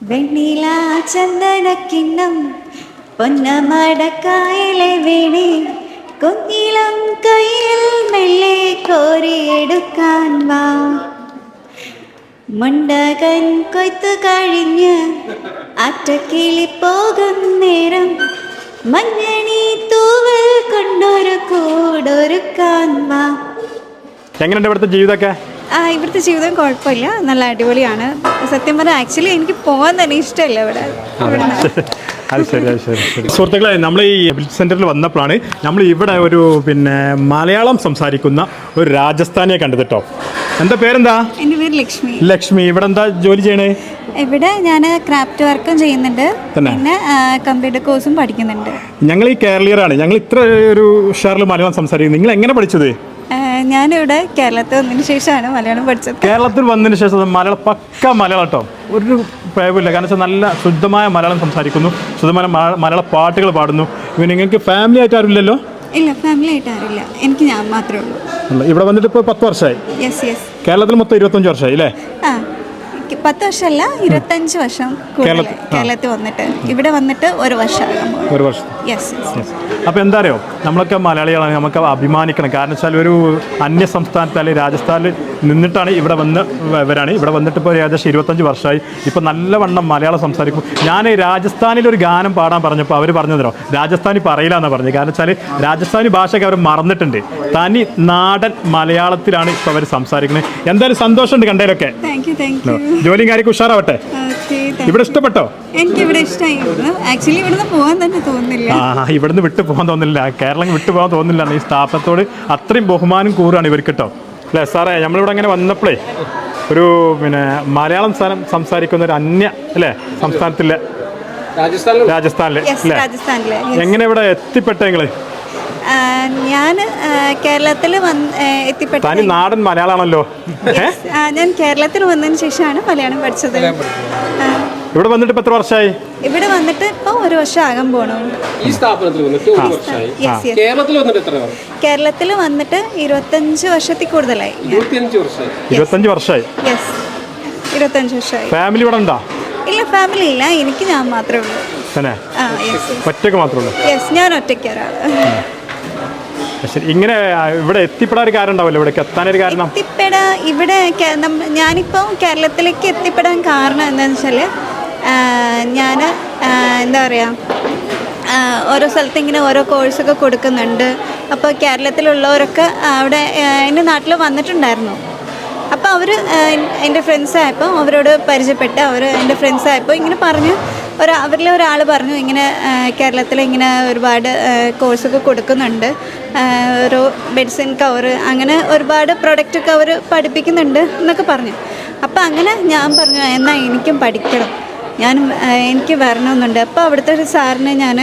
വെണ്ണില ചന്ദനക്കിണ്ണം പൊന്നമടക്കായലെ വീണി കുഞ്ഞിലും കയ്യിൽ മെല്ലെ കോരിയെടുക്കാൻ വാ. മുണ്ടകൻ കൊയ്ത്തു കഴിഞ്ഞ് അറ്റക്കിളി പോകും നേരം മഞ്ഞണി തൂവൽ കൊണ്ടൊരു കൂടൊരുക്കാൻ വാ. എങ്ങനെയുണ്ട് ഇവിടുത്തെ ജീവിതമൊക്കെ ഇവിടുത്തെ ജീവിതം കുഴപ്പമില്ല. നല്ല അടിപൊളിയാണ്. സത്യം പറഞ്ഞാൽ ആക്ച്വലി എനിക്ക് പോകാൻ തന്നെ ഇഷ്ടമല്ല ഇവിടെ. അത്. ശരി അത് ശരി ശരി. സുഹൃത്തുക്കളെ നമ്മൾ ഈ എബിലിറ്റി സെന്ററിൽ വന്നപ്പോഴാണ് നമ്മൾ ഇവിടെ ഒരു പിന്നെ മലയാളം സംസാരിക്കുന്ന ഒരു രാജസ്ഥാനിയെ കണ്ടത് കേട്ടോ എന്താ പേരെന്താ? എന്റെ പേര് ലക്ഷ്മി. ലക്ഷ്മി ഇവിടെ എന്താ ജോലി ചെയ്യണേ? ഇവിടെ ഞാൻ ക്രാഫ്റ്റ് വർക്കും ചെയ്യുന്നുണ്ട്. പിന്നെ കമ്പ്യൂട്ടർ കോഴ്സും പഠിക്കുന്നുണ്ട്. ഞങ്ങൾ ഈ കേരളീയരാണ്. ഞങ്ങൾ ഇത്ര ഒരു ഉഷാറിൽ മലയാളം സംസാരിക്കുന്നത് നിങ്ങൾ എങ്ങനെ പഠിച്ചത്? ഞാനിവിടെ കേരളത്തിൽ വന്നതിന് ശേഷമാണ് മലയാളം പഠിച്ചത്. കേരളത്തിൽ വന്നതിന് ശേഷം മലയാളം പക്ക മലയാളം കേട്ടോ. ഒരു പ്രയോഗമില്ല കാരണം വെച്ചാൽ നല്ല ശുദ്ധമായ മലയാളം സംസാരിക്കുന്നു. ശുദ്ധമായ മലയാള പാട്ടുകൾ പാടുന്നു. ഇവ നിങ്ങൾക്ക് ഫാമിലി ആയിട്ട് ആരുമില്ലല്ലോ ഇല്ല ഫാമിലി ആയിട്ട് ആരില്ല എനിക്ക് ഞാൻ മാത്രമേ ഉള്ളൂ. ഇവിടെ വന്നിട്ട് ഇപ്പോൾ പത്ത് വർഷമായി യെസ് യെസ് കേരളത്തിൽ മൊത്തം ഇരുപത്തഞ്ച് വർഷമായി അല്ലേ ആ പത്ത് വർഷമല്ല ഇരുപത്തഞ്ച് വർഷം കൂടുതൽ കേരളത്തിൽ- വന്നിട്ട്. ഇവിടെ വന്നിട്ട് ഒരു വർഷം ഒരു വർഷം. യെസ് അപ്പോൾ എന്താ അറിയോ നമ്മളൊക്കെ മലയാളികളാണ് നമുക്ക് അഭിമാനിക്കണം. കാരണം വെച്ചാൽ ഒരു അന്യ സംസ്ഥാനത്ത് അല്ലെങ്കിൽ രാജസ്ഥാനിൽ നിന്നിട്ടാണ് ഇവിടെ വന്ന് വരാണ് ഇവിടെ വന്നിട്ട് ഇപ്പോൾ ഏകദേശം ഇരുപത്തഞ്ച് വർഷമായി. ഇപ്പോൾ നല്ലവണ്ണം മലയാളം സംസാരിക്കും. ഞാൻ രാജസ്ഥാനിൽ ഒരു ഗാനം പാടാൻ പറഞ്ഞപ്പോൾ അവർ പറഞ്ഞു തരോ രാജസ്ഥാനി പറയില്ല എന്ന് പറഞ്ഞു കാരണം വെച്ചാൽ രാജസ്ഥാനി ഭാഷയൊക്കെ അവർ മറന്നിട്ടുണ്ട്. തനി നാടൻ മലയാളത്തിലാണ് ഇപ്പോൾ അവർ സംസാരിക്കുന്നത്. എന്തായാലും സന്തോഷമുണ്ട് കണ്ടതിലൊക്കെ. ജോലിയും കാര്യമൊക്കെ ഉഷാറാവട്ടെ? ഇവിടെ ഇഷ്ടപ്പെട്ടോ? എനിക്ക് ഇവിടെ ഇഷ്ടമായി ഇവിടുന്ന് ആക്ച്വലി ഇവിടുന്ന് പോകാൻ തന്നെ തോന്നുന്നില്ല. ആ ഇവിടുന്ന് വിട്ടു പോകാൻ തോന്നുന്നില്ല. കേരളം വിട്ടു പോകാൻ തോന്നുന്നില്ല. ഈ സ്ഥാപനത്തോട് അത്രയും ബഹുമാനം കൂറാണ് ഇവർക്ക് കേട്ടോ അല്ലേ സാറേ നമ്മളിവിടെ അങ്ങനെ വന്നപ്പോഴേ ഒരു പിന്നെ മലയാളം സ്ഥലം സംസാരിക്കുന്ന ഒരു അന്യ അല്ലേ സംസ്ഥാനത്തിലെ രാജസ്ഥാനിലെ. അല്ലേ? രാജസ്ഥാനിലെ. എങ്ങനെ ഇവിടെ എത്തിപ്പെട്ടേ നിങ്ങൾ? ഞാൻ കേരളത്തിൽ വന്ന് എത്തിപ്പെട്ടു തനി നാടൻ മലയാളമാണല്ലോ ഞാൻ കേരളത്തിൽ വന്നതിന് ശേഷമാണ് മലയാളം പഠിച്ചത്. ഇവിടെ വന്നിട്ട് ഇപ്പൊ എത്ര വർഷമായി ഇവിടെ വന്നിട്ട് ഇപ്പോൾ ഒരു വർഷം ആകാൻ പോണു. ഈ സ്ഥാപനത്തിൽ വന്നിട്ട് ഒരു വർഷമായി കേരളത്തിൽ വന്നിട്ട് എത്ര വർഷം? കേരളത്തിൽ വന്നിട്ട് ഇരുപത്തഞ്ച് വർഷത്തിൽ കൂടുതലായി. ഇരുപത്തഞ്ച് വർഷമായി യെസ് ഇരുപത്തഞ്ച് വർഷമായി ഫാമിലി ഇവിടെ ഉണ്ടോ? ഇല്ല ഫാമിലി ഇല്ല. എനിക്ക് ഞാൻ മാത്രമേ ഉള്ളൂ. തന്നെ? ആ യെസ് ഒറ്റയ്ക്ക് മാത്രമേ ഉള്ളൂ. യെസ് ഞാൻ ഒറ്റയ്ക്ക് ഒരാൾ ശരി ഇങ്ങനെ ഇവിടെ എത്തിപ്പെടാൻ ഒരു കാരണം ഉണ്ടാവില്ല എത്താൻ ഒരു കാരണം? എത്തിപ്പെടാൻ ഇവിടെ ഞാനിപ്പോൾ കേരളത്തിലേക്ക് എത്തിപ്പെടാൻ കാരണം എന്താണെന്ന് വെച്ചാൽ ഞാൻ എന്താ പറയുക ഓരോ സ്ഥലത്ത് ഇങ്ങനെ ഓരോ കോഴ്സൊക്കെ കൊടുക്കുന്നുണ്ട്. അപ്പോൾ കേരളത്തിലുള്ളവരൊക്കെ അവിടെ എന്റെ നാട്ടിൽ വന്നിട്ടുണ്ടായിരുന്നു. അപ്പോൾ അവർ എന്റെ ഫ്രണ്ട്സ് ആയപ്പോൾ അവരോട് പരിചയപ്പെട്ട് അവർ എന്റെ ഫ്രണ്ട്സ് ആയപ്പോൾ ഇങ്ങനെ പറഞ്ഞു ഒരു അവരിൽ ഒരാൾ പറഞ്ഞു ഇങ്ങനെ കേരളത്തിൽ ഇങ്ങനെ ഒരുപാട് കോഴ്സൊക്കെ കൊടുക്കുന്നുണ്ട്. ഒരു മെഡിസിൻ കവറ് അങ്ങനെ ഒരുപാട് പ്രൊഡക്റ്റ് കവർ പഠിപ്പിക്കുന്നുണ്ട് എന്നൊക്കെ പറഞ്ഞു. അപ്പോൾ അങ്ങനെ ഞാൻ പറഞ്ഞു എന്നാൽ എനിക്കും പഠിക്കണം. ഞാൻ എനിക്ക് വരണമെന്നുണ്ട്. അപ്പോൾ അവിടുത്തെ ഒരു സാറിനെ ഞാൻ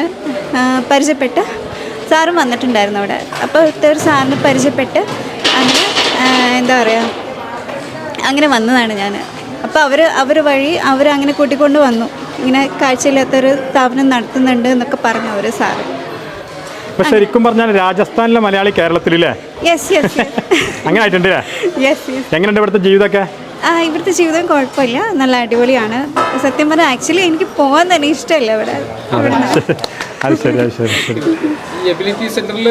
പരിചയപ്പെട്ട് സാറും വന്നിട്ടുണ്ടായിരുന്നു അവിടെ. അപ്പോൾ അവിടുത്തെ ഒരു സാറിനെ പരിചയപ്പെട്ട് അങ്ങനെ എന്താ പറയുക അങ്ങനെ വന്നതാണ് ഞാൻ അപ്പോൾ അവർ അവർ വഴി അവരങ്ങനെ കൂട്ടിക്കൊണ്ട് വന്നു. ഇങ്ങനെ കാഴ്ചയില്ലാത്തൊരു സ്ഥാപനം നടത്തുന്നുണ്ട് എന്നൊക്കെ പറഞ്ഞു അവർ സാറ്. ഇപ്പൊ ശരിക്കും പറഞ്ഞാൽ രാജസ്ഥാനിലെ മലയാളി കേരളത്തിലല്ലേ യെസ് യെസ് അങ്ങനെ ആയിട്ടുണ്ട് അല്ലേ യെസ് യെസ് എങ്ങനെയുണ്ട് ഇവിടുത്തെ ജീവിതമൊക്കെ? ആ ഇവിടുത്തെ ജീവിതം കുഴപ്പമില്ല. നല്ല അടിപൊളിയാണ്. സത്യം പറഞ്ഞാൽ ആക്ച്വലി എനിക്ക് പോകാൻ തന്നെ ഇഷ്ടമല്ല ഇവിടെ. അത് ശരി അത് ശരി ശരി. ഈ എബിലിറ്റി സെന്ററിൽ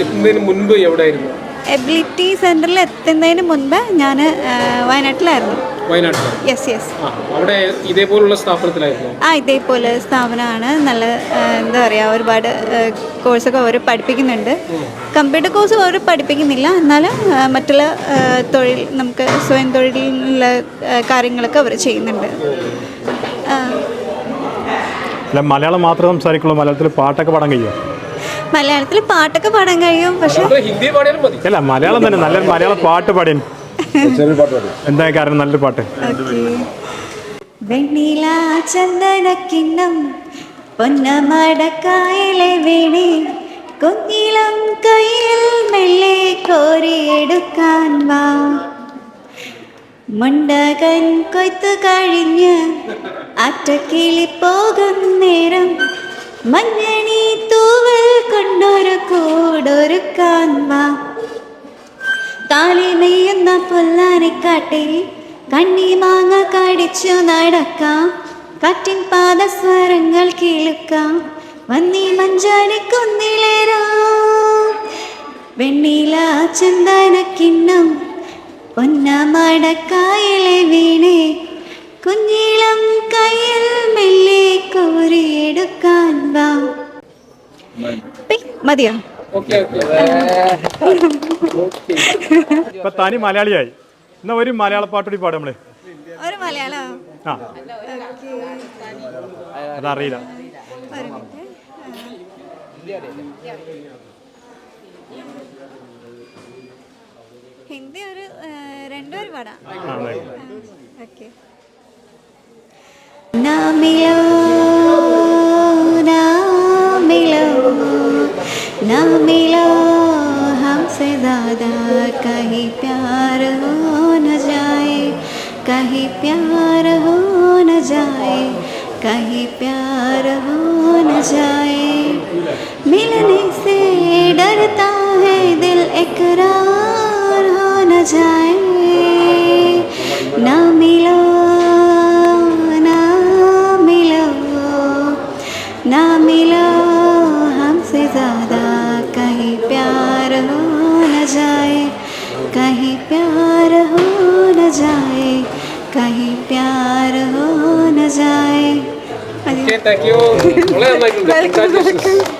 എത്തുന്നതിന് മുൻപ് എവിടെയായിരുന്നു? എബിലിറ്റി സെന്ററിൽ എത്തുന്നതിന് മുൻപ് ഞാൻ വയനാട്ടിലായിരുന്നു. യെസ് യെസ് അവിടെ ഇതേപോലുള്ള സ്ഥാപനത്തിലായിരുന്നു? ആ ഇതേപോലെ സ്ഥാപനമാണ്. നല്ല എന്താ പറയുക ഒരുപാട് കോഴ്സൊക്കെ അവർ പഠിപ്പിക്കുന്നുണ്ട്. കമ്പ്യൂട്ടർ കോഴ്സ് അവർ പഠിപ്പിക്കുന്നില്ല. എന്നാലും മറ്റുള്ള തൊഴിൽ നമുക്ക് സ്വയം തൊഴിലുള്ള കാര്യങ്ങളൊക്കെ അവർ ചെയ്യുന്നുണ്ട്. അല്ല മലയാളം മാത്രം സംസാരിക്കുള്ളൂ. മലയാളത്തിൽ പാട്ടൊക്കെ പാടാൻ കഴിയുമോ മലയാളത്തിൽ പാട്ടൊക്കെ പാടാൻ കഴിയും പക്ഷെ ഹിന്ദി പാടിയാലും മതി. അല്ല മലയാളം തന്നെ നല്ലൊരു മലയാള പാട്ട് പാടിയൻ എന്താ കാരണം നല്ലൊരു പാട്ട്. വെണ്ണില ചന്ദനക്കിണ്ണം പൊന്നമടക്കായലെ വീണി കുഞ്ഞിലം കയ്യിൽ മെല്ലെ കോരിയെടുക്കാൻ വാ. മുണ്ടകൻ കൊയ്ത്തു കഴിഞ്ഞ് അറ്റക്കിളി പോകും നേരം മഞ്ഞണി തൂവൽ കൊണ്ടൊരു കൂടൊരുക്കാൻ വാ പൊല്ലാനെ കാട്ടി കണ്ണി മാങ്ങ കടിച്ചു നടക്കാം. കാറ്റിൻ പാദസ്വരങ്ങൾ കേൾക്കാം വന്നി മഞ്ചാടിക്കുന്നിലേറാം വെണ്ണില ചന്ദനക്കിണ്ണം പൊന്നമടക്കായലെ വീണേ. കുഞ്ഞിളം കയ്യിൽ മെല്ലെ കോരിയെടുക്കാൻ വാ. മതിയോ? ഇപ്പൊ തനി മലയാളിയായി. എന്നാ ഒരു മലയാള പാട്ടുകൂടി പാടും നമ്മൾ. ഒരു മലയാളം? ആ. അതറിയില്ല. ഹിന്ദി ഒരു ആ, രണ്ടുപേരും പാടാം. ഓക്കെ. प्यार हो न जाए, कहीं प्यार हो न जाए, कहीं प्यार हो न जाए। मिलने से डरता है दिल इकरार हो न जाए। ना मिलो ना मिलो ना मिलो हमसे ज़्यादा कहीं प्यार हो न जाए। कहीं प्यार हो न जाए कहीं प्यार हो न जाए।